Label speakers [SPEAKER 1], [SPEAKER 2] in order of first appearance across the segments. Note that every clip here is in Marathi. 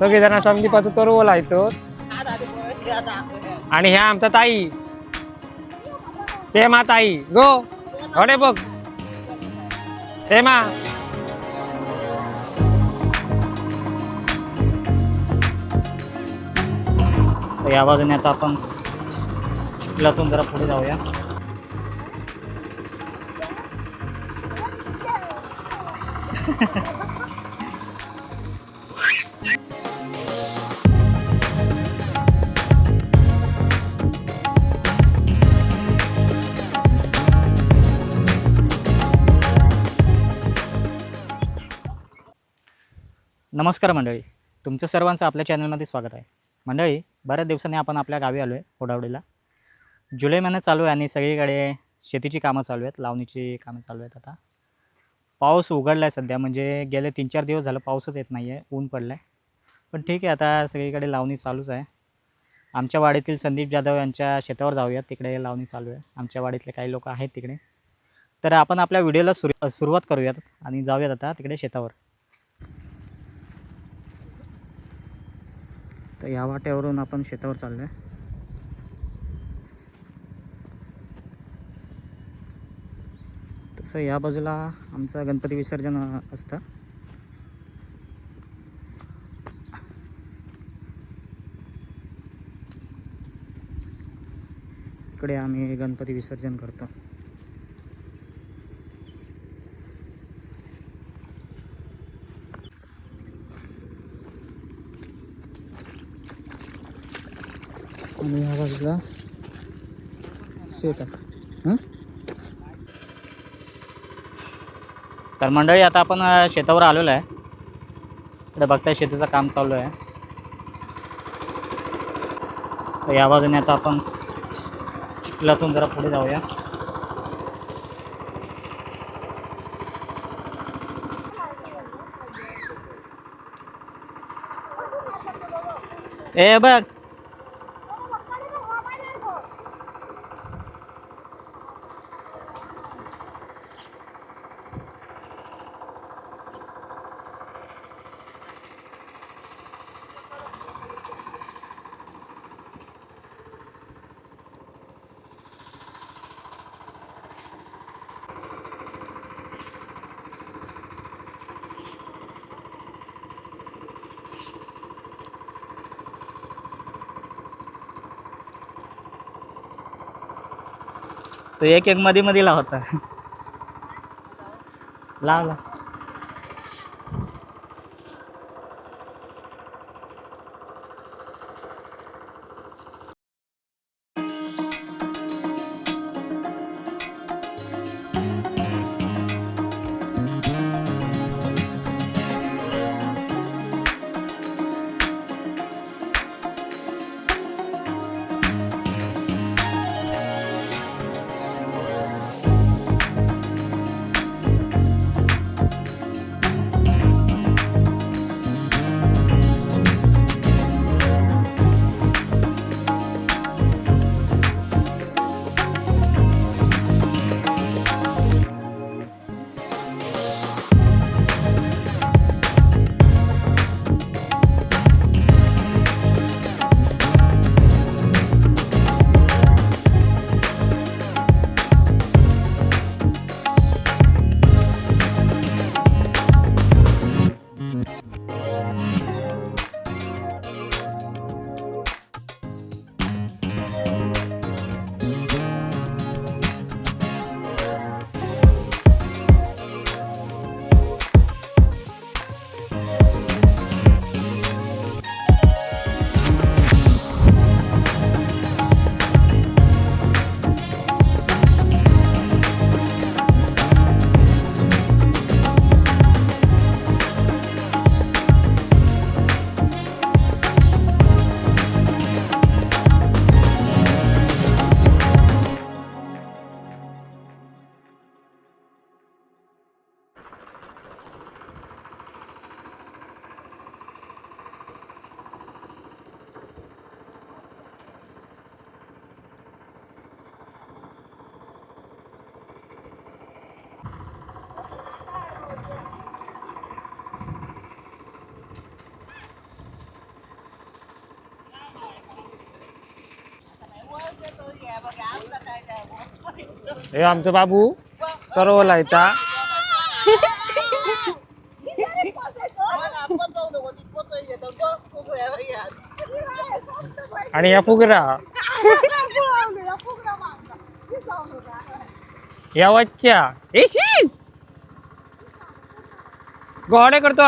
[SPEAKER 1] सगळे जण संदीपाचं तर ओलायतो आणि ह्या आमचा ताई. ते मा ताई गो. घडे बघ. ते मा
[SPEAKER 2] या बाजूने आता आपण चिखलातून जरा पुढे जाऊया. नमस्कार मंडळी. तुमचं सर्वांचं आपल्या चॅनलमध्ये स्वागत आहे. मंडळी बऱ्याच दिवसांनी आपण आपल्या गावी आलो आहे होडावडीला जुलै महिना चालू आहे आणि सगळीकडे शेतीची कामं चालू आहेत लावणीची कामं चालू आहेत आता. पाऊस उघडला आहे सध्या म्हणजे गेले तीन चार दिवस झालं पाऊसच येत नाही आहे ऊन पडलं आहे पण ठीक आहे आता सगळीकडे लावणी चालूच आहे. आमच्या वाडीतील संदीप जाधव यांच्या शेतावर जाऊयात तिकडे लावणी चालू आहे. आमच्या वाडीतले काही लोक आहेत तिकडे. तर आपण आपल्या व्हिडिओला सुरू सुरुवात करूयात आणि जाऊयात आता तिकडे शेतावर. तर या वाट्यावरून आपण शेतावर चाललो आहे तसं या बाजूला आमचं गणपती विसर्जन असतं. इकडे आम्ही गणपती विसर्जन करतो. आणि ह्या बाजूला शेत आहे तर मंडळी आता आपण शेतावर आलेलो आहे. इकडे बघताय शेतीचं काम चालू आहे. तर या बाजूने आता आपण चिखलातून जरा पुढे जाऊया. ए बघ. तो एक एक मध्ये मध्ये लावता लाव.
[SPEAKER 1] हे आमचं बाबू तरवला येता आणि या फुगरा. या वच्च्या. येशील गोडे करतो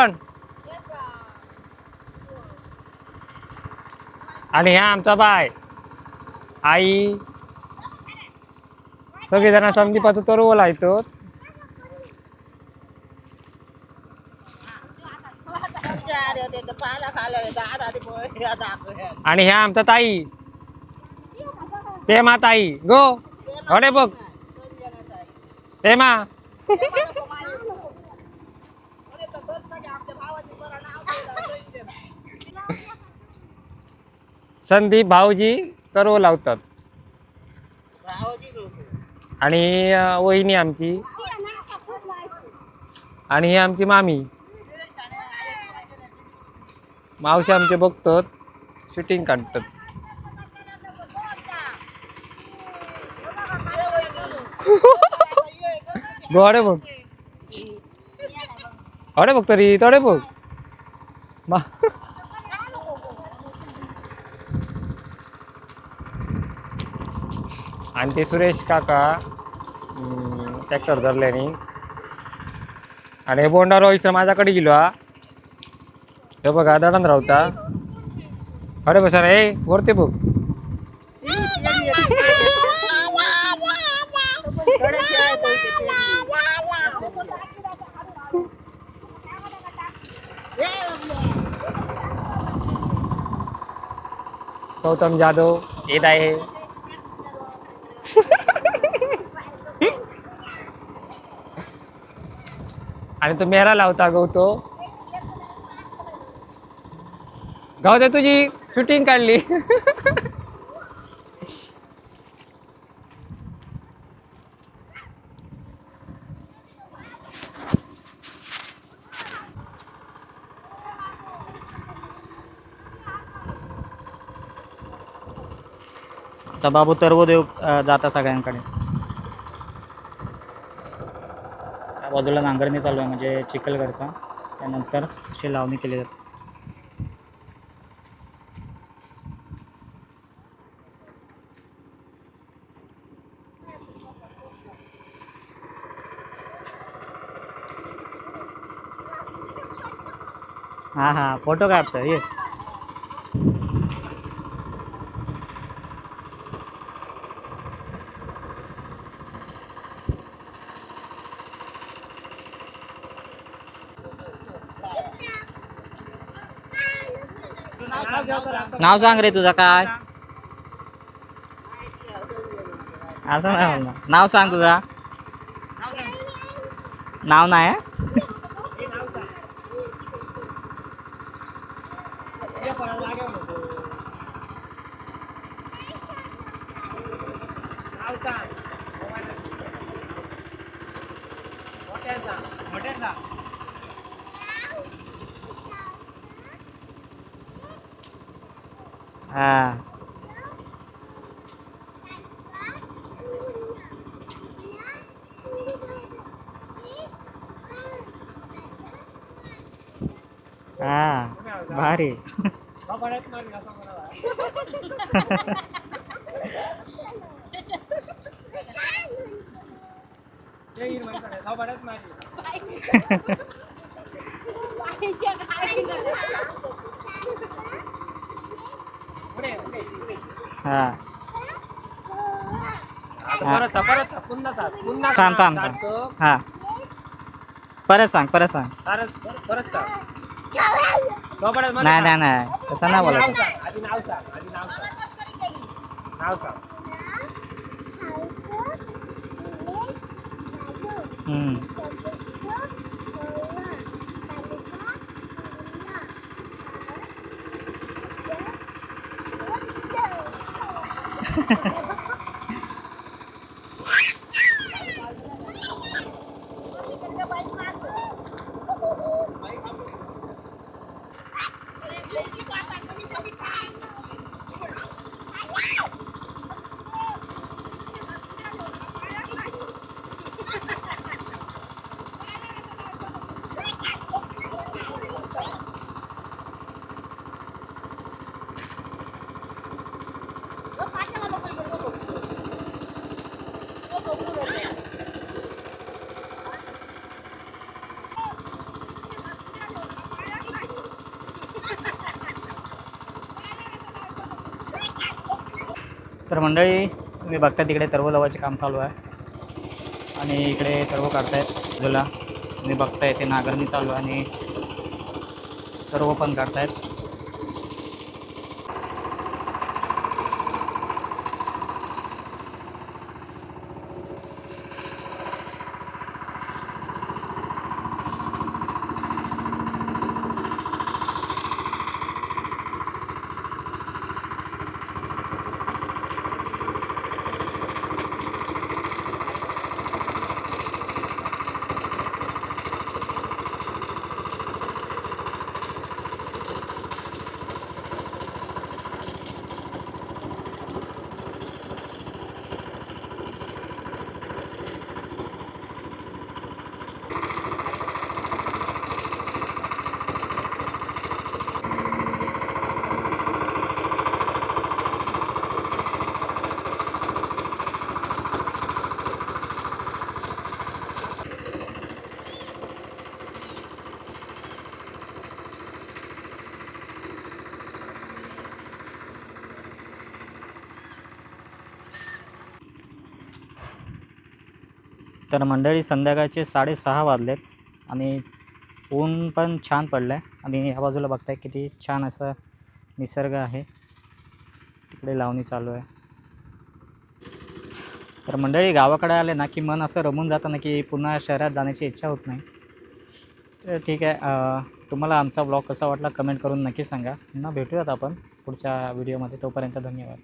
[SPEAKER 1] आणि ह्या आमचा बाय. आई. सगळेजण संदीपाचं तरवला येतो आणि ह्या आमचा ताई ते मा ताई गो हडे बघ ते मा संदीप भाऊजी तरव लावतात आणि वहिनी आमची. आणि ही आमची मामी. मावशी आमचे बघतात शूटिंग काढतात. गोडे बघ. अडे बघ तरी तडे बघ. मा आणि ते सुरेश काका ट्रॅक्टर धरल्याने आणि हे बोंडा रोहित माझ्याकडे गेलो हा. हे बघा दडण रावता. अरे बसा रे वरते बघ. गौतम जाधव येत आहे. आणि तो मेरा लावता गवतो गवते तुझी शूटिंग काढली.
[SPEAKER 2] बाबू तरवदेव जाता सगळ्यांकडे. बाजूला नांगरणी चालू आहे म्हणजे चिखलगडचा. त्यानंतर अशी लावणी केली जाते हां हां. फोटो काढतो ये. नाव सांग रे तुझं काय? असं नाही म्हणणार नाव सांग तुझा. नाव नाही आहे? हा हा भारी हा
[SPEAKER 1] परत परत पुन्हा ता- पुन्हा
[SPEAKER 2] थांब थांब थांब
[SPEAKER 1] काढतो.
[SPEAKER 2] हा परत सांग परत सांग
[SPEAKER 1] परत परत सांग थोबाडात मध्ये
[SPEAKER 2] नाही नाही नाही तसं नाही बोलायचं
[SPEAKER 1] हम्म Leite
[SPEAKER 2] batata. तर मंडळी तुम्ही बघता तिकडे तरव लावायचे काम चालू आहे. आणि इकडे सर्व काढतायत बाजूला तुम्ही बघताय ते नागरणी चालू आहे आणि सर्व पण काढतायत. तर मंडळी संध्याकाळचे साडेसहा वाजलेत. आणि ऊन पण छान पडलं आहे आणि या बाजूला बघताय किती छान असं निसर्ग आहे. तिकडे लावणी चालू आहे. तर मंडळी गावाकडे आले ना की मन असं रमून जातं ना की पुन्हा शहरात जाण्याची इच्छा होत नाही. तर ठीक आहे तुम्हाला आमचा ब्लॉग कसा वाटला कमेंट करून नक्की सांगा. पुन्हा भेटूयात आपण पुढच्या व्हिडिओमध्ये. तोपर्यंत धन्यवाद.